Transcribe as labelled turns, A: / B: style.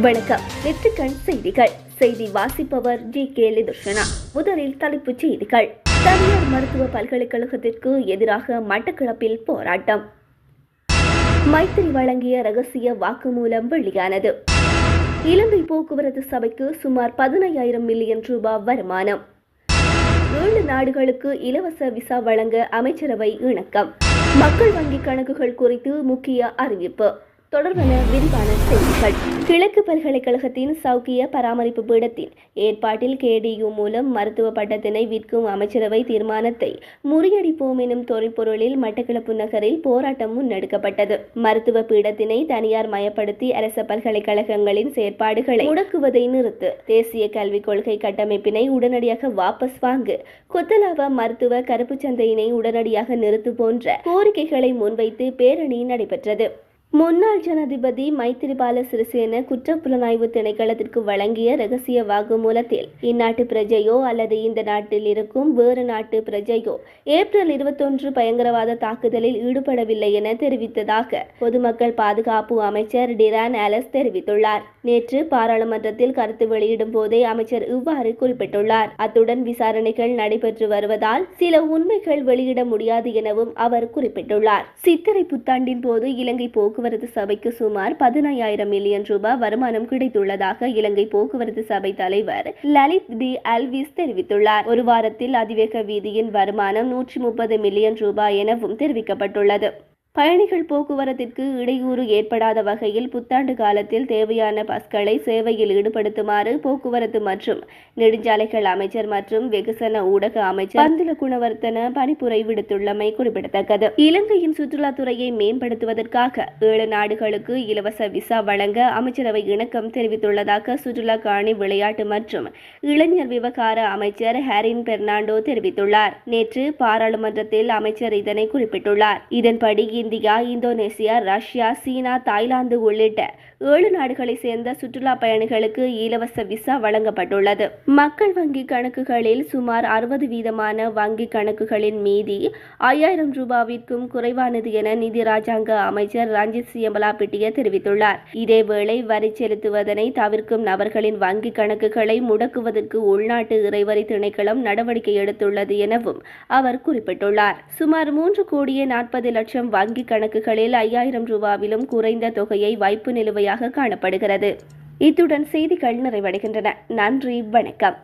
A: வணக்கம். நெற்றிக்கண் செய்திகள். செய்தி வாசிப்பவர் ஜி கே லிதுஷனா முதலில் தலைப்புச் செய்திகள். தனியார் மருத்துவ பல்கலைக்கழகத்திற்கு எதிராக மட்டக்களப்பில் போராட்டம். மைத்திரி வழங்கிய ரகசிய வாக்குமூலம் வெளியானது. இலங்கை போக்குவரத்து சபைக்கு சுமார் பதினையாயிரம் மில்லியன் ரூபாய் வருமானம். ஏழு நாடுகளுக்கு இலவச விசா வழங்க அமைச்சரவை இணக்கம். மக்கள் வங்கி கணக்குகள் குறித்து முக்கிய அறிவிப்பு. தொடர்பான விரிவான செய்திகள். கிழக்கு பல்கலைக்கழகத்தின் சௌக்கிய பராமரிப்பு பீடத்தின் ஏற்பாட்டில் கேடியு மூலம் மருத்துவ பட்டத்தினை விற்கும் அமைச்சரவை தீர்மானத்தை முறியடிப்போம் எனும் தொழிற்பொருளில் மட்டக்களப்பு நகரில் போராட்டம் முன்னெடுக்கப்பட்டது. மருத்துவ பீடத்தினை தனியார் மயப்படுத்தி அரச பல்கலைக்கழகங்களின் செயற்பாடுகளை முடக்குவதை நிறுத்து தேசிய கல்விக் கொள்கை கட்டமைப்பினை உடனடியாக வாபஸ் வாங்கு கொத்தலாவ மருத்துவ கருப்பு சந்தையினை உடனடியாக நிறுத்து போன்ற கோரிக்கைகளை முன்வைத்து பேரணி நடைபெற்றது. முன்னாள் ஜனாதிபதி மைத்திரிபால சிறிசேன குற்றப்புலனாய்வு திணைக்களத்திற்கு வழங்கிய ரகசிய வாக்குமூலத்தில் இந்நாட்டு பிரஜையோ அல்லது இந்த நாட்டில் இருக்கும் வேறு நாட்டு பிரஜையோ ஏப்ரல் இருபத்தொன்று பயங்கரவாத தாக்குதலில் ஈடுபடவில்லை என தெரிவித்ததாக பொதுமக்கள் பாதுகாப்பு அமைச்சர் டிரான் ஆலஸ் தெரிவித்துள்ளார். நேற்று பாராளுமன்றத்தில் கருத்து வெளியிடும் போதே அமைச்சர் இவ்வாறு குறிப்பிட்டுள்ளார். அத்துடன் விசாரணைகள் நடைபெற்று வருவதால் சில உண்மைகள் வெளியிட முடியாது எனவும் அவர் குறிப்பிட்டுள்ளார். சித்திரை புத்தாண்டின் போது இலங்கை போக்குவரத்து போக்குவரத்து சபைக்கு சுமார் பதினையாயிரம் மில்லியன் ரூபாய் வருமானம் கிடைத்துள்ளதாக இலங்கை போக்குவரத்து சபை தலைவர் லலித் டி அல்விஸ் தெரிவித்துள்ளார். ஒரு வாரத்தில் அதிவேக வீதியின் வருமானம் நூற்றி முப்பது மில்லியன் ரூபாய் எனவும் தெரிவிக்கப்பட்டுள்ளது. பயணிகள் போக்குவரத்திற்கு இடையூறு ஏற்படாத வகையில் புத்தாண்டு காலத்தில் தேவையான பஸ்களை சேவையில் ஈடுபடுத்துமாறு போக்குவரத்து மற்றும் நெடுஞ்சாலைகள் அமைச்சர் மற்றும் வெகுசன ஊடக அமைச்சர் பந்துல குணவர்த்தன பணிப்புரை விடுத்துள்ளமை குறிப்பிடத்தக்கது. இலங்கையின் சுற்றுலாத்துறையை மேம்படுத்துவதற்காக ஏழு நாடுகளுக்கு இலவச விசா வழங்க அமைச்சரவை இணக்கம் தெரிவித்துள்ளதாக சுற்றுலா காணி விளையாட்டு மற்றும் இளைஞர் விவகார அமைச்சர் ஹாரின் பெர்னாண்டோ தெரிவித்துள்ளார். நேற்று பாராளுமன்றத்தில் அமைச்சர் இதனை குறிப்பிட்டுள்ளார். இதன்படி India Indonesia Russia China Thailand உள்ளிட்ட ஏழு நாடுகளை சேர்ந்த சுற்றுலா பயணிகளுக்கு இலவச விசா வழங்கப்பட்டுள்ளது. மக்கள் வங்கி கணக்குகளில் சுமார் அறுபது வீதமான வங்கி கணக்குகளின் மீதி ஐயாயிரம் ரூபாவிற்கும் குறைவானது என நிதி ராஜாங்க அமைச்சர் ரஞ்சித் சியம்பலாபிட்டிய தெரிவித்துள்ளார். இதேவேளை வரி செலுத்துவதனை தவிர்க்கும் நபர்களின் வங்கி கணக்குகளை முடக்குவதற்கு உள்நாட்டு இறைவரி திணைக்களம் நடவடிக்கை எடுத்துள்ளது எனவும் அவர் குறிப்பிட்டுள்ளார். சுமார் மூன்று கோடியே நாற்பது லட்சம் வங்கி கணக்குகளில் ஐயாயிரம் ரூபாவிலும் குறைந்த தொகையை வைப்பு நிலுவையாக காணப்படுகிறது. இத்துடன் செய்திகள் நிறைவடைகின்றன. நன்றி வணக்கம்.